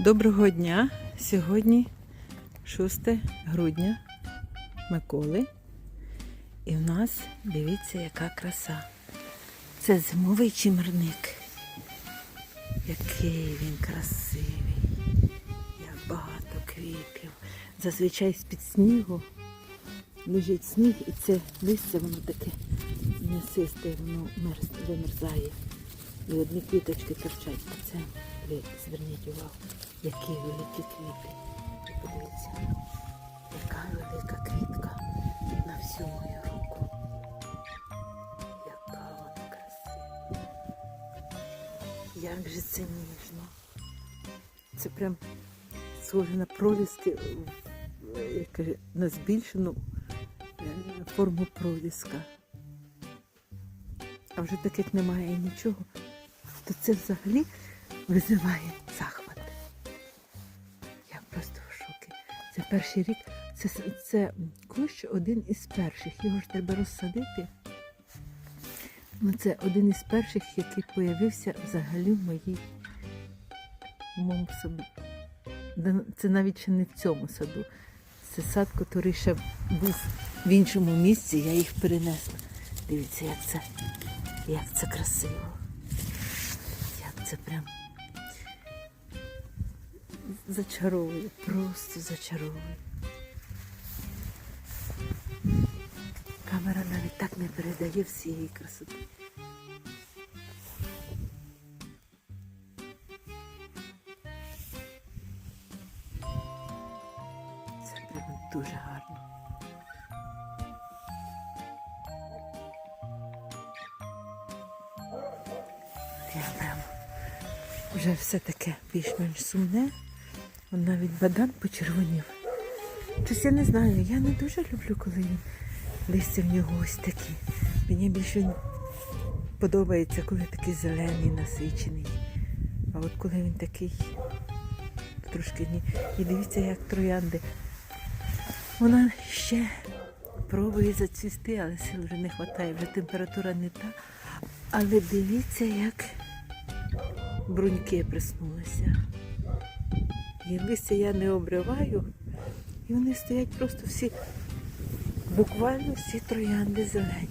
Доброго дня! Сьогодні 6 грудня Миколи. І в нас дивіться, яка краса. Це зимовий чимерник. Який він красивий, як багато квітів. Зазвичай з-під снігу лежить сніг, і це листя воно таке м'ясисте, воно мерз- вимерзає. І одні квіточки торчать. Це ви зверніть увагу, які великі квіти. І подивіться, яка велика квітка на всю мою руку. Яка вона красива. Як же це ніжно. Це прям схоже на проліски, на збільшену е, форму проліска. А вже так як немає нічого, то це взагалі визиває захват. Я просто в шокі. Це перший рік, це, це кущ один із перших. Його ж треба розсадити. Ну, це один із перших, який появився взагалі в моїй моєму саду. Це навіть ще не в цьому саду. Це сад, який ще був в іншому місці, я їх перенесла. Дивіться, як це, як це красиво. Як це прям зачаровує, просто зачаровує. Камера навіть так не передає всієї красоти. Це прям дуже гарно. Я прям вже все таке більш-менш сумне. Навіть бадан почервонів. Щось я не знаю, я не дуже люблю, коли він листя в нього ось такі. Мені більше подобається, коли такий зелений, насичений. А от коли він такий трошки ні. І дивіться, як троянди. Вона ще пробує зацвісти, але сил вже не вистачає, вже температура не та. Але дивіться, як бруньки приснулися. І листя я не обриваю, і вони стоять просто всі, буквально всі троянди зелені.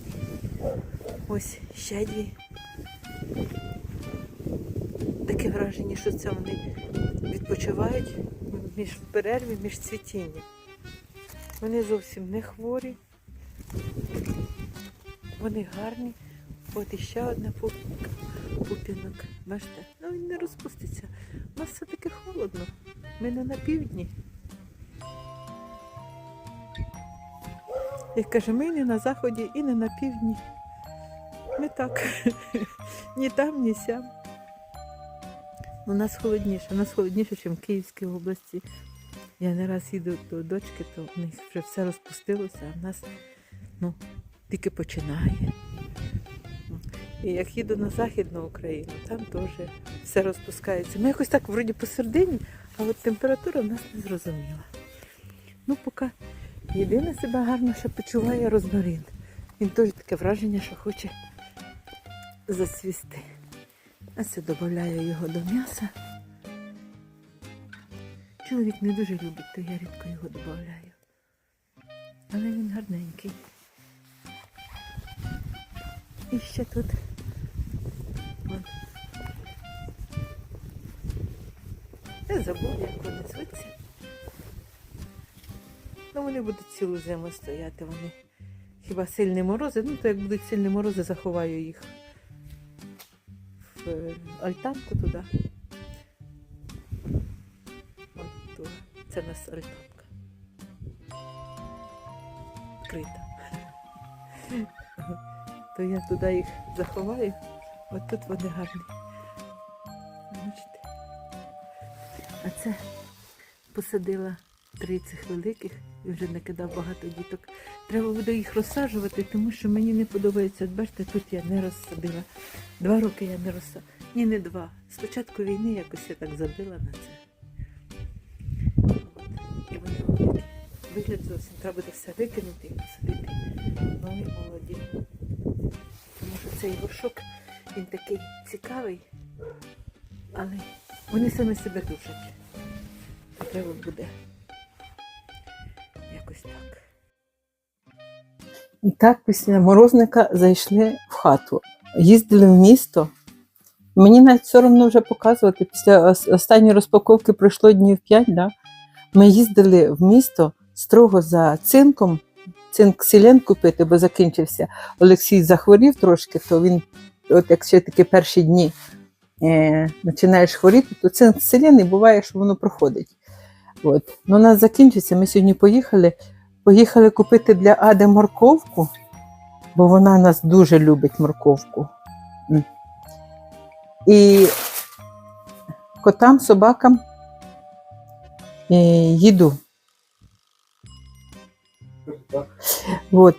Ось ще дві. Таке враження, що це вони відпочивають між перерві, між цвітінням. Вони зовсім не хворі. Вони гарні. От іще одна. Пупінок. Бачите? Ну він не розпуститься. У нас все-таки холодно. Ми не на півдні. Як каже, ми не на заході і не на півдні. Ми так. ні там, ні сям. У нас холодніше, у нас холодніше, ніж в Київській області. Я не раз їду до дочки, то в них вже все розпустилося, а в нас ну, тільки починає. І як їду на Західну Україну, там теж все розпускається. Ми якось так вроді посередині, а от температура в нас не зрозуміла. Ну, поки єдине себе гарно ще почуває розмарин. Він теж таке враження, що хоче зацвісти. А це додаю його до м'яса. Чоловік не дуже любить, то я рідко його додаю. Але він гарненький. І ще тут. Вон. Я забув, як вони звуться. Ну, вони будуть цілу зиму стояти. Вони хіба сильні морози. Ну, то як будуть сильні морози, заховаю їх в е, альтанку туди. Вон туди. Це в нас альтанка. Вкрита. То я туди їх заховаю. От тут вони гарні. А це посадила три цих великих і вже накидав багато діток. Треба буде їх розсаджувати, тому що мені не подобається. Бачите, тут я не розсадила. Два роки я не розсадила. Ні, не два. Спочатку війни якось я так забила на це. І вони вигляд зовсім. Треба буде все викинути і посадити нові молоді. Тому що цей горшок, він такий цікавий, але вони самі себе душать. Треба буде. Якось так. І так після морозника зайшли в хату. Їздили в місто. Мені навіть соромно вже показувати. Після останньої розпаковки пройшло днів 5, да? ми їздили в місто строго за цинком, цинк селен купити, бо закінчився. Олексій захворів трошки, то він, от як ще такі перші дні е, починаєш хворіти, то цинк селен і буває, що воно проходить. От. Ну, у нас закінчиться. Ми сьогодні поїхали. Поїхали купити для Ади морковку, бо вона нас дуже любить морковку. І котам, собакам їду. От.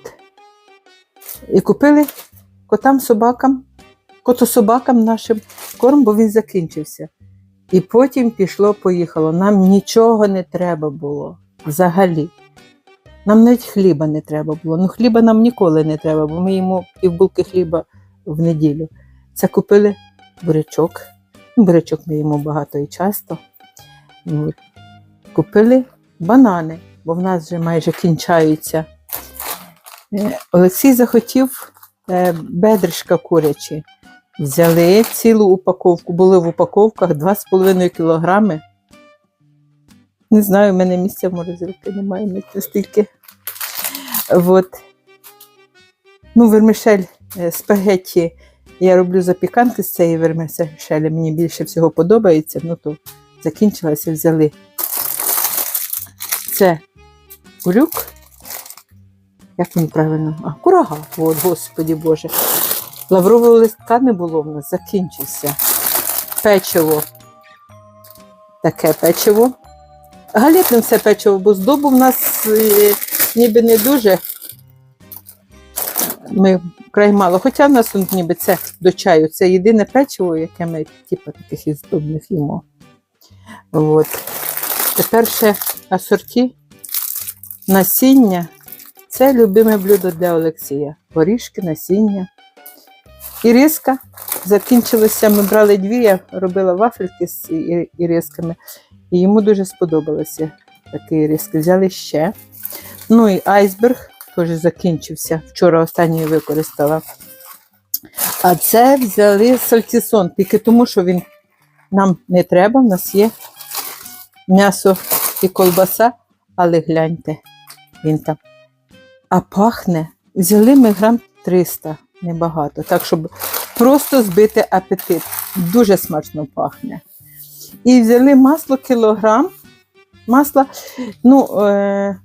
І купили котам, собакам, котособакам нашим корм, бо він закінчився. І потім пішло, поїхало. Нам нічого не треба було взагалі. Нам навіть хліба не треба було. Ну, хліба нам ніколи не треба, бо ми їмо півбулки хліба в неділю. Це купили бурячок. Ну, Бурячок ми їмо багато і часто. Купили банани, бо в нас вже майже кінчаються. Е, Олексій захотів е, бедришка курячі. Взяли цілу упаковку, були в упаковках 2,5 кілограми. Не знаю, в мене місця в морозилці немає настільки. От. Ну, вермишель е, спагетті я роблю запіканки з цієї вермишелі, мені більше всього подобається, ну то закінчилася, взяли. Це курюк. Як він правильно? А, курага. От, господі Боже. Лаврового листка не було в нас, закінчився. Печиво. Таке печиво. Галітне все печиво, бо здобу в нас е, ніби не дуже. Ми край мало. Хоча в нас тут ніби це до чаю. Це єдине печиво, яке ми типу, таких із здобних їмо. От. Тепер ще асорті насіння. Це любиме блюдо для Олексія. Горішки, насіння. Іріска. Закінчилося, ми брали дві, я робила вафельки з ірисками. І йому дуже сподобалося такі риски. Взяли ще. Ну і айсберг теж закінчився. Вчора останній використала. А це взяли сальтісон, тільки тому, що він нам не треба. У нас є м'ясо і колбаса, але гляньте, він там. А пахне. Взяли ми грам 300, небагато. Так, щоб просто збити апетит. Дуже смачно пахне. І взяли масло кілограм. Масла, ну, е,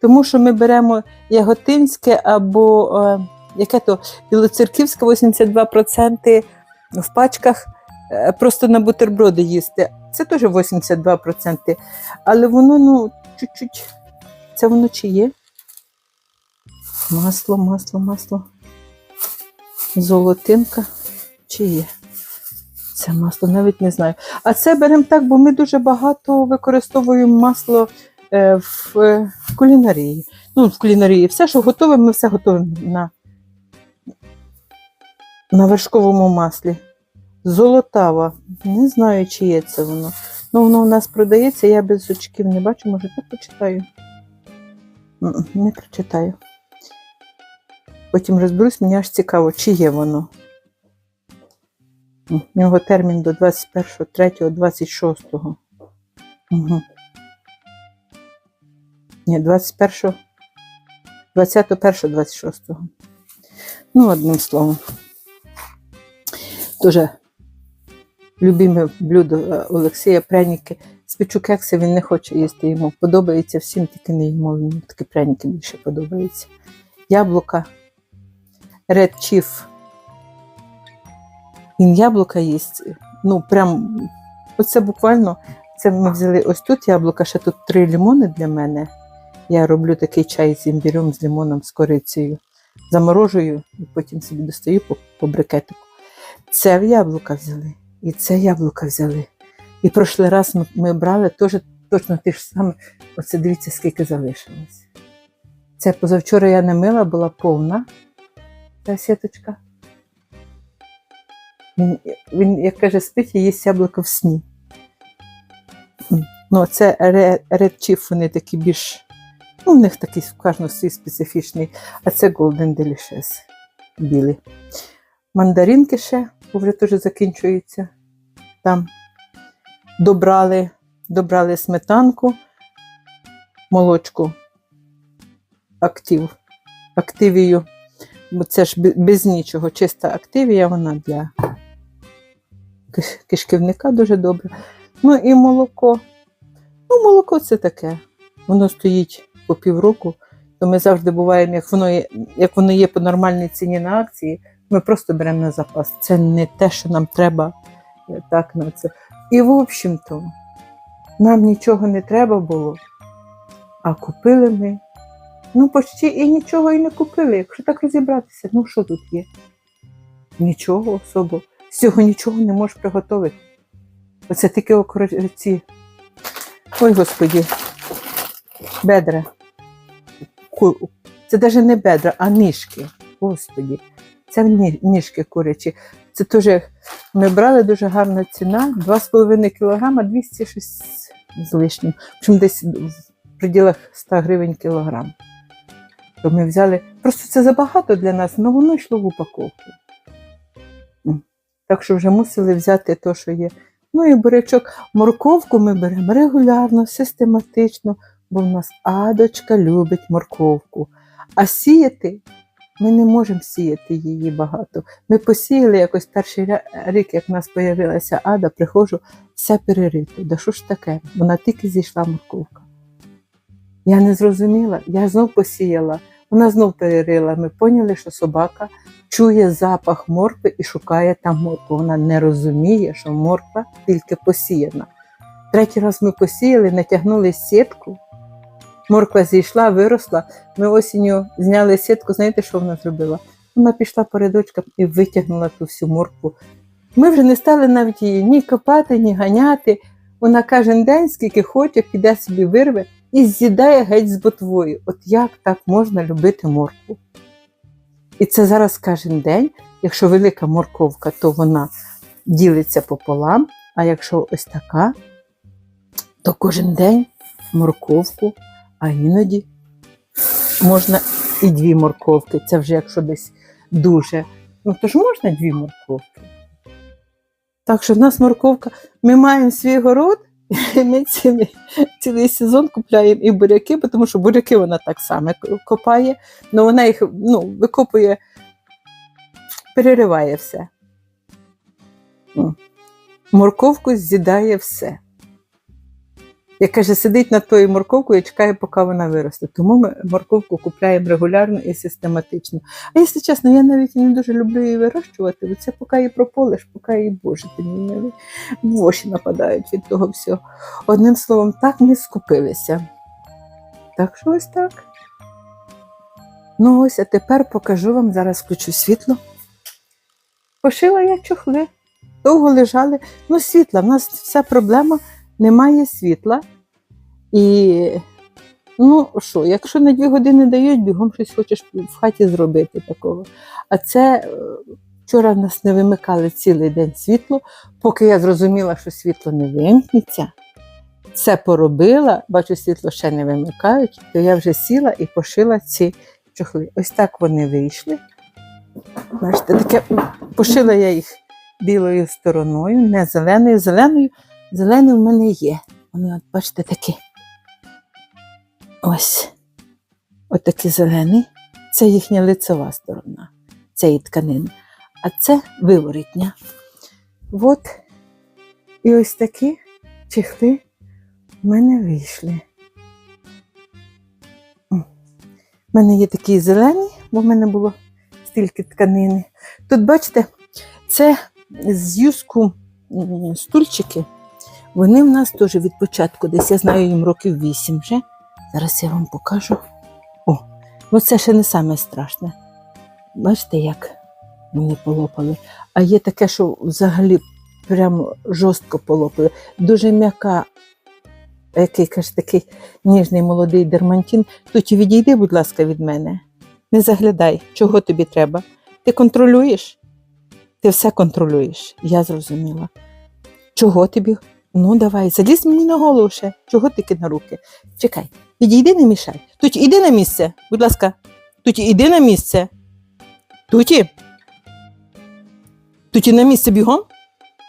тому що ми беремо яготинське або е, яке то білоцерківське 82% в пачках е, просто на бутерброди їсти. Це теж 82%. Але воно, ну, чуть-чуть. Це воно чи є? Масло, масло, масло. Золотинка чи є? Це масло навіть не знаю. А це беремо так, бо ми дуже багато використовуємо масло е, в, е, в кулінарії. Ну, в кулінарії. Все, що готове, ми все готуємо на, на вершковому маслі. Золотава. Не знаю, чи є це воно. Ну, воно у нас продається, я без очків не бачу, може, так почитаю. Не прочитаю. Потім розберусь, мені аж цікаво, чи є воно. У нього термін до 21.03.26. Угу. Ні, 21. 21.26. Ну, одним словом. Дуже любиме блюдо е, Олексія пряники. Спечу кекси він не хоче їсти, йому подобається всім, тільки не йому. Йому такі пряники більше подобаються. Яблука. Red Chief. Він яблука їсть. Ну, прям, оце буквально. Це ми взяли ось тут яблука, ще тут три лимони для мене. Я роблю такий чай з імбірем, з лимоном, з корицею. Заморожую і потім собі достаю по, по брикетику. Це яблука взяли. І це яблука взяли. І прошлий раз ми, ми брали теж точно те ж саме. Оце дивіться, скільки залишилось. Це позавчора я не мила, була повна та сіточка. Він, він, як каже, спить і їсть яблуко в сні. Ну, це Chief, вони такі більш. Ну, в них такий в кожного свій специфічний, а це Golden Delicious білі. Мандаринки ще, вже теж закінчуються. Там добрали, добрали сметанку, молочку, актив, активію, бо це ж без нічого, чиста активія, вона для кишківника дуже добре. Ну і молоко. Ну, молоко це таке. Воно стоїть по півроку, то ми завжди буваємо, як воно є, як воно є по нормальній ціні на акції, ми просто беремо на запас. Це не те, що нам треба е, так на це. І в общем-то, нам нічого не треба було, а купили ми. Ну, почти і нічого і не купили. Якщо так розібратися, ну що тут є? Нічого особо. З цього нічого не можеш приготувати. Оце тільки окроці. Ой, господі, бедра. Це навіть не бедра, а ніжки. Господі. Це ніжки курячі. Це теж ми брали дуже гарна ціна. 2,5 кг 206 з лишнім. Общем, десь в пределах 100 гривень кілограм. То ми взяли. Просто це забагато для нас, але воно йшло в упаковку. Так що вже мусили взяти те, що є. Ну і бурячок. Морковку ми беремо регулярно, систематично, бо в нас адочка любить морковку. А сіяти ми не можемо сіяти її багато. Ми посіяли якось перший рік, як в нас з'явилася ада, приходжу, вся перерита. Да що ж таке? Вона тільки зійшла морковка. Я не зрозуміла, я знов посіяла, вона знов перерила. Ми поняли, що собака чує запах моркви і шукає там моркву. Вона не розуміє, що морква тільки посіяна. Третій раз ми посіяли, натягнули сітку. Морква зійшла, виросла. Ми осінню зняли сітку. Знаєте, що вона зробила? Вона пішла по рядочкам і витягнула ту всю моркву. Ми вже не стали навіть її ні копати, ні ганяти. Вона кожен день, скільки хоче, піде собі вирве і з'їдає геть з ботвою. От як так можна любити моркву? І це зараз кожен день. Якщо велика морковка, то вона ділиться пополам, а якщо ось така, то кожен день морковку, а іноді можна і дві морковки. Це вже якщо десь дуже. Ну то ж можна дві морковки. Так що в нас морковка, ми маємо свій город, ми цілий, цілий сезон купляємо і буряки, тому що буряки вона так само копає, але вона їх ну, викопує, перериває все. Ну, Морковку з'їдає все. Як каже, сидить над тою морковкою і чекає, поки вона виросте. Тому ми морковку купляємо регулярно і систематично. А якщо чесно, я навіть не дуже люблю її вирощувати, бо це поки її прополиш, поки її боже ти милий. Воші нападають від того всього. Одним словом, так ми скупилися. Так що ось так. Ну ось, а тепер покажу вам, зараз включу світло. Пошила я чохли. Довго лежали. Ну, світла. В нас вся проблема немає світла. І ну що, якщо на дві години дають, бігом щось хочеш в хаті зробити такого. А це е, вчора в нас не вимикали цілий день світло, поки я зрозуміла, що світло не вимкнеться. Все поробила, бачу, світло ще не вимикають, то я вже сіла і пошила ці чохли. Ось так вони вийшли. Бачите, таке пошила я їх білою стороною, не зеленою. Зеленою, зелений в мене є. Вони, от, бачите, такі. Ось. От такі зелені. Це їхня лицева сторона цієї тканини. А це виворітня. От. І ось такі чехли в мене вийшли. У мене є такі зелені, бо в мене було стільки тканини. Тут, бачите, це з юску стульчики. Вони в нас теж від початку, десь я знаю їм років вісім вже. Зараз я вам покажу. О, ну це ще не саме страшне. Бачите, як вони полопали. А є таке, що взагалі прямо жорстко полопали. Дуже м'яка, який каже, такий ніжний молодий дермантин. Тут відійди, будь ласка, від мене. Не заглядай, чого тобі треба. Ти контролюєш? Ти все контролюєш. Я зрозуміла. Чого тобі Ну, давай, залізь мені на голову ще. Чого тільки на руки? Чекай, підійди, не мішай. Туті, іди на місце, будь ласка. Туті, іди на місце. Туті. Туті на місце бігом.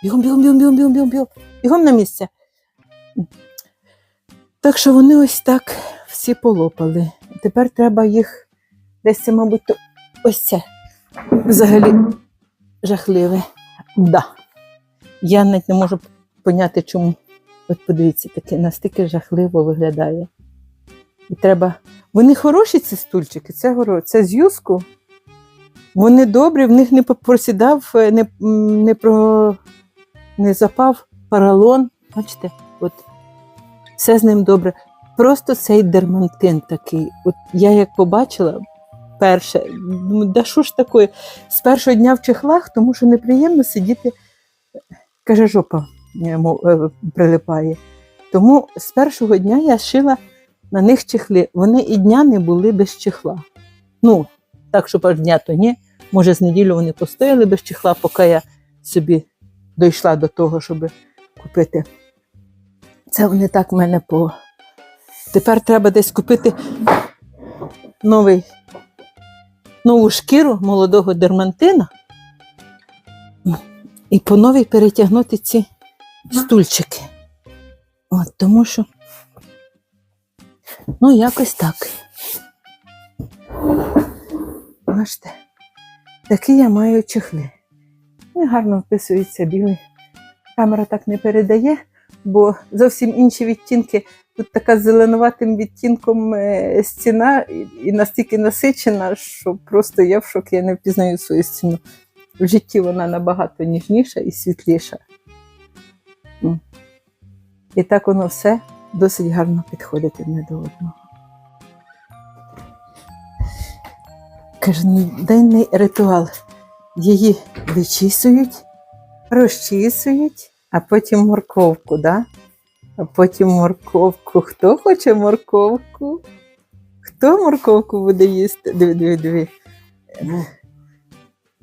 Бігом, бігом, бігом, бігом, бігом, бігом, бігом. Бігом на місце. Так що вони ось так всі полопали. Тепер треба їх десь мабуть, то ось це. Взагалі жахливе. Да. Я навіть не можу поняти, чому. От подивіться, таке настільки жахливо виглядає. І треба. Вони хороші, ці стульчики, це, горо... це з юску. Вони добрі, в них не просідав, е, не, не, про... не запав паралон. Бачите, от все з ним добре. Просто цей дермантин такий. От я як побачила перше, да що ж таке? З першого дня в чехлах, тому що неприємно сидіти, каже, жопа прилипає. Тому з першого дня я шила на них чехли. Вони і дня не були без чехла. Ну, так, щоб аж дня то ні. Може, з неділю вони постояли без чехла, поки я собі дійшла до того, щоб купити. Це вони так в мене по. Тепер треба десь купити новий, нову шкіру молодого дермантина і по новій перетягнути ці стульчики. От, тому що, ну, якось так. Бачите, такі я маю чехли. Вони гарно вписуються білий. Камера так не передає, бо зовсім інші відтінки. Тут така з зеленуватим відтінком е, стіна і- і настільки насичена, що просто я в шокі, я не впізнаю свою стіну. В житті вона набагато ніжніша і світліша. М. І так воно все досить гарно підходить одне до одного. Кожноденний ритуал. Її вичісують, розчісують, а потім морковку, да? а потім морковку. Хто хоче морковку? Хто морковку буде їсти? Диви, диви, диви.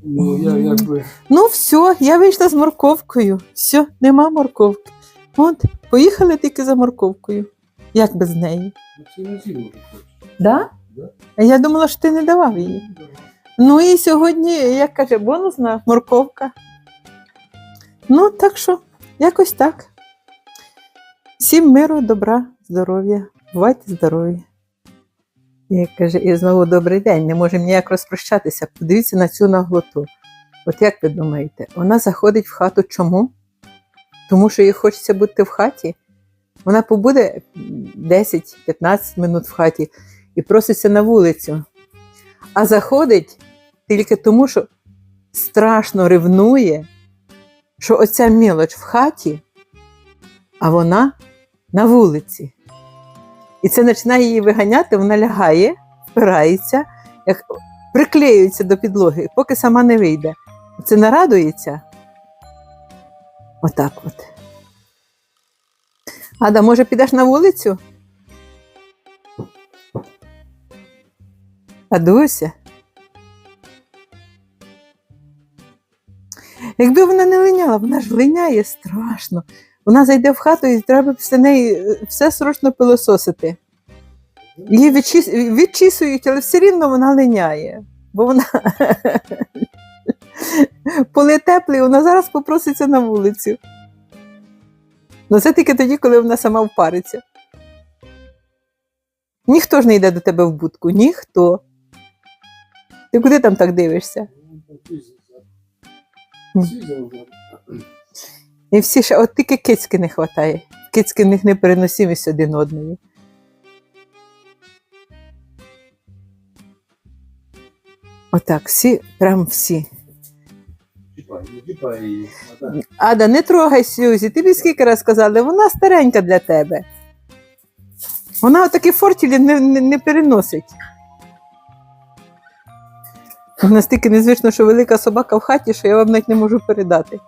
Ну, я якби. Ну, все, я вийшла з морковкою. Все, нема морковки. От, поїхали тільки за морковкою. Як без неї? ну, Це не зиму. Да? Да. А я думала, що ти не давав її. Ну і сьогодні, як каже, бонусна морковка. Ну, так що, якось так. Всім миру, добра, здоров'я. Бувайте здорові. Як каже, і знову добрий день. Не можемо ніяк розпрощатися. Подивіться на цю наглоту. От як ви думаєте, вона заходить в хату чому? Тому що їй хочеться бути в хаті. Вона побуде 10-15 минут в хаті і проситься на вулицю. А заходить тільки тому, що страшно ревнує, що оця мілоч в хаті, а вона на вулиці. І це починає її виганяти, вона лягає, впирається, як приклеюється до підлоги, поки сама не вийде. Це нарадується. Отак от. Ада, може, підеш на вулицю? Адуся? Якби вона не линяла, вона ж линяє страшно. Вона зайде в хату і треба після неї е, все срочно пилососити. Її відчіс... відчісують, але все рівно вона линяє. Бо вона поли теплий, вона зараз попроситься на вулицю. Ну це тільки тоді, коли вона сама впариться. Ніхто ж не йде до тебе в будку, ніхто. Ти куди там так дивишся? І всі ще, от тільки кицьки не вистачає. Кицьки в них не переносимість один одної. Отак, всі, прям всі. Ада, не трогай Сюзі, тобі скільки раз сказали, вона старенька для тебе. Вона отакі фортілі не, не, не переносить. Настільки незвично, що велика собака в хаті, що я вам навіть не можу передати.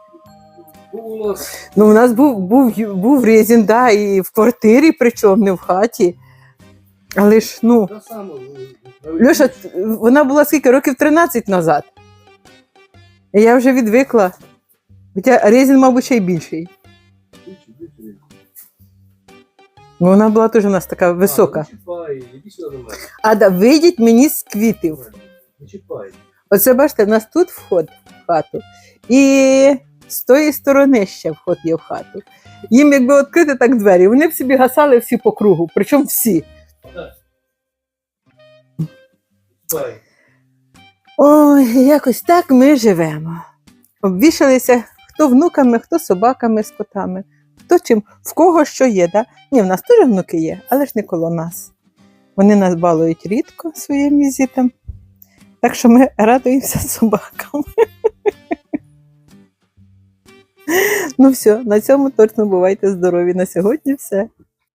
Ну, у нас Ну, у нас був, був, був резін, да, і в квартирі, причому не в хаті. Але ж, ну, Льоша, вона була скільки років 13 назад. І я вже відвикла. Хоча резін, мабуть, ще й більший. Бо Вона була теж у нас така висока. А. Ада, вийдіть мені з квітів. Оце бачите, в нас тут вход в хату, і з тої сторони ще вход є в хату. Їм якби відкрити так двері, вони б собі гасали всі по кругу, причому всі. Ой, якось так ми живемо. Обвішалися хто внуками, хто собаками з котами, хто чим, в кого що є. Да? Ні, в нас теж внуки є, але ж не коло нас. Вони нас балують рідко своїм візитом. Так що ми радуємося собакам. Ну все, на цьому точно бувайте здорові. На сьогодні все.